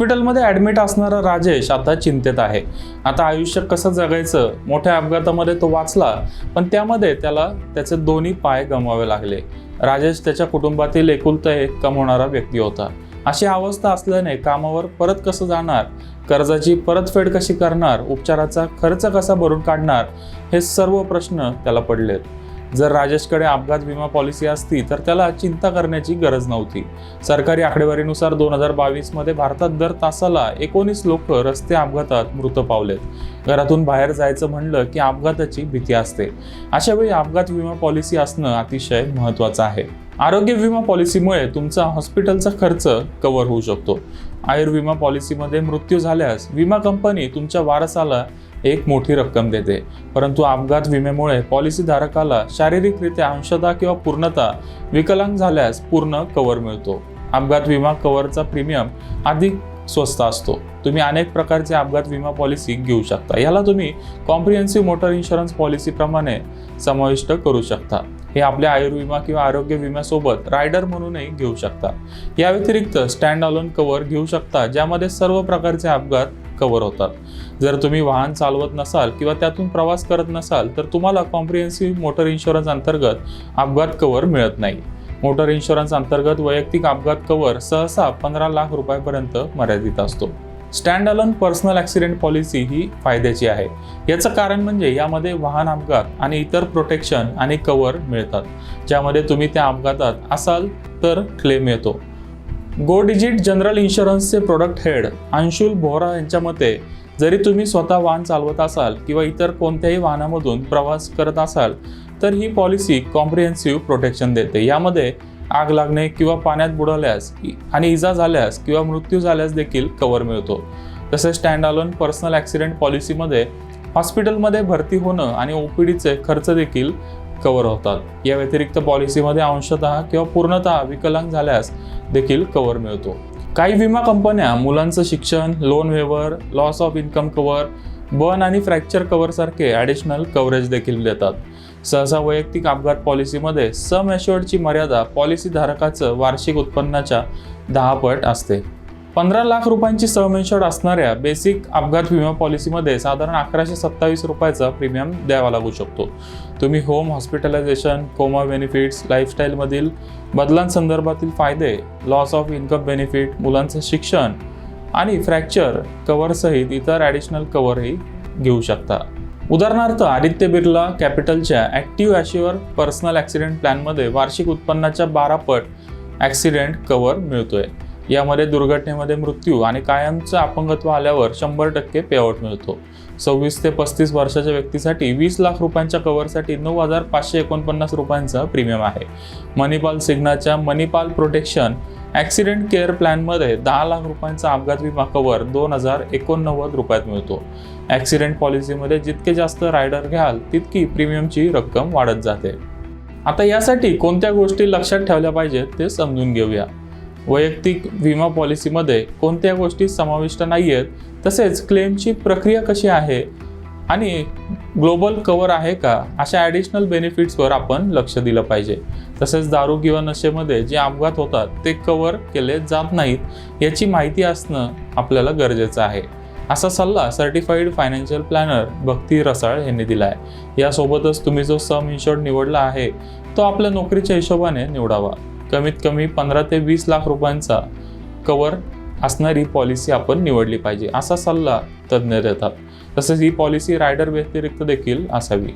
हॉस्पिटलमध्ये ॲडमिट असणारा राजेश आता चिंतेत आहे. आता आयुष्य कसं जगायचं? मोठ्या अपघातामध्ये तो वाचला पण त्यामध्ये त्याला त्याचे दोन्ही पाय गमवावे लागले. राजेश त्याच्या कुटुंबातील एकुलता एक कमवणारा व्यक्ती होता. अशी अवस्था असल्याने कामावर परत कसं जाणार? कर्जाची परतफेड कशी करणार? उपचाराचा खर्च कसा भरून काढणार? हे सर्व प्रश्न त्याला पडलेत. जर राजेशकडे अपघात विमा पॉलिसी असती तर त्याला चिंता करण्याची गरज नव्हती. सरकारी आकडेवारीनुसार दोन हजार बावीसमध्ये भारतात दर तासाला एकोणीस लोक रस्ते अपघातात मृत पावलेत. घरातून बाहेर जायचं म्हणलं की अपघाताची भीती असते. अशा वेळी अपघात विमा पॉलिसी असणं अतिशय महत्त्वाचं आहे. आरोग्य विमा पॉलिसीमुळे तुमचा हॉस्पिटलचा खर्च कव्हर होऊ शकतो. आयुर्विमा पॉलिसीमध्ये मृत्यू झाल्यास विमा कंपनी तुमच्या वारसाला एक मोठी रक्कम देते. परंतु अपघात विम्यामुळे पॉलिसीधारकाला शारीरिकरित्या अंशता किंवा पूर्णतः विकलांग झाल्यास पूर्ण कव्हर मिळतो. अपघात विमा कव्हरचा प्रीमियम अधिक स्वस्त असतो. तुम्ही अनेक प्रकारचे अपघात विमा पॉलिसी घेऊ शकता. याला तुम्ही कॉम्प्रिहेन्सिव्ह मोटर इन्शुरन्स पॉलिसीप्रमाणे समाविष्ट करू शकता. हे आपल्या आयुर्विमा किंवा आरोग्य विम्यासोबत रायडर म्हणूनही घेऊ शकता. या व्यतिरिक्त स्टँड अलोन कव्हर घेऊ शकता ज्यामध्ये सर्व प्रकारचे अपघात कव्हर होतात. जर तुम्ही वाहन चालवत नसाल किंवा त्यातून प्रवास करत नसाल तर तुम्हाला कॉम्प्रिहेन्सिव्ह मोटर इन्शुरन्स अंतर्गत अपघात कव्हर मिळत नाही. मोटर इन्शुरन्स अंतर्गत वैयक्तिक अपघात कव्हर सहसा पंधरा लाख रुपयापर्यंत मर्यादित असतो. Stand alone personal accident policy ही फायद्याची आहे. याचं कारण म्हणजे यामध्ये वाहन अपघात आणि इतर प्रोटेक्शन आणि कव्हर मिळतात ज्यामध्ये तुम्ही त्या अपघातात असाल तर क्लेम येतो. गो डिजिट जनरल इन्शुरन्सचे प्रोडक्ट हेड अंशुल बोहरा यांच्या मते जरी तुम्ही स्वतः वाहन चालवत असाल किंवा इतर कोणत्याही वाहनामधून प्रवास करत असाल तर ही पॉलिसी कॉम्प्रिहेन्सिव्ह प्रोटेक्शन देते. यामध्ये आग लागणे किंवा पाण्यात बुडाल्यास आणि इजा झाल्यास किंवा मृत्यू झाल्यास देखील कव्हर मिळतो. तसेच स्टँड अलोन पर्सनल ॲक्सिडेंट पॉलिसीमध्ये हॉस्पिटलमध्ये भरती होणं आणि ओपीडीचे खर्च देखील कव्हर होतात. या व्यतिरिक्त पॉलिसीमध्ये अंशतः किंवा पूर्णतः विकलांग झाल्यास देखील कव्हर मिळतो. काही विमा कंपन्या मुलांचं शिक्षण loan waiver loss of income cover burn आणि फ्रॅक्चर कव्हरसारखे ॲडिशनल कव्हरेज देखील देतात. सहसा वैयक्तिक अपघात पॉलिसीमध्ये सम ॲश्युअर्डची मर्यादा पॉलिसी धारकाचं वार्षिक उत्पन्नाच्या दहा पट असते. पंधरा लाख रुपयांची सम इन्शुर्ड असणाऱ्या बेसिक अपघात विमा पॉलिसीमध्ये साधारण अकराशे सत्तावीस रुपयाचा प्रीमियम द्यावा लागू शकतो. तुम्ही होम हॉस्पिटलायझेशन कोमा बेनिफिट्स लाईफस्टाईलमधील बदलांसंदर्भातील फायदे लॉस ऑफ इन्कम बेनिफिट मुलांचं शिक्षण आणि फ्रॅक्चर कव्हरसहित इतर ॲडिशनल कव्हरही घेऊ शकता. उदाहरणार्थ आदित्य बिर्ला कॅपिटलच्या ॲक्टिव्ह ॲश्युअर पर्सनल ॲक्सिडेंट प्लॅनमध्ये वार्षिक उत्पन्नाच्या बारा पट ॲक्सिडेंट कव्हर मिळतोय. यामध्ये दुर्घटनेमध्ये मृत्यू आणि कायमचं अपंगत्व आल्यावर शंभर टक्के पेआउट मिळतो. सव्वीस ते पस्तीस वर्षाच्या व्यक्तीसाठी वीस लाख रुपयांच्या कव्हरसाठी नऊ हजार पाचशे एकोणपन्नास रुपयांचा प्रीमियम आहे. मणिपाल सिग्नाच्या मणिपाल प्रोटेक्शन ॲक्सिडेंट केअर प्लॅनमध्ये दहा लाख रुपयांचा अपघात विमा कव्हर दोन हजार एकोणनव्वद रुपयात मिळतो. ॲक्सिडेंट पॉलिसीमध्ये जितके जास्त रायडर घ्याल तितकी प्रीमियमची रक्कम वाढत जाते. आता यासाठी कोणत्या गोष्टी लक्षात ठेवल्या पाहिजेत ते समजून घेऊया. वैयक्तिक विमा पॉलिसीमध्ये कोणत्या गोष्टी समाविष्ट नाही आहेत तसेच क्लेमची प्रक्रिया कशी आहे आणि ग्लोबल कवर आहे का? अशा ॲडिशनल बेनिफिट्सवर आपण लक्ष दिलं पाहिजे. तसेच दारू किंवा नशेमध्ये जे अपघात होतात ते कवर केले जात नाहीत याची माहिती असणं आपल्याला गरजेचं आहे. असा सल्ला certified financial planner Bhakti Rasal यांनी दिला आहे यासोबतच तुम्ही जो सम इन्शुर्ड निवडला आहे तो आपल्या नोकरीच्या हिशोबाने निवडावा. कमीत कमी पंधरा ते वीस लाख रुपयांचा कवर असणारी पॉलिसी आपण निवडली पाहिजे असा सल्ला तज्ज्ञ देतात. तसेच ही पॉलिसी रायडर व्यतिरिक्त देखील असावी.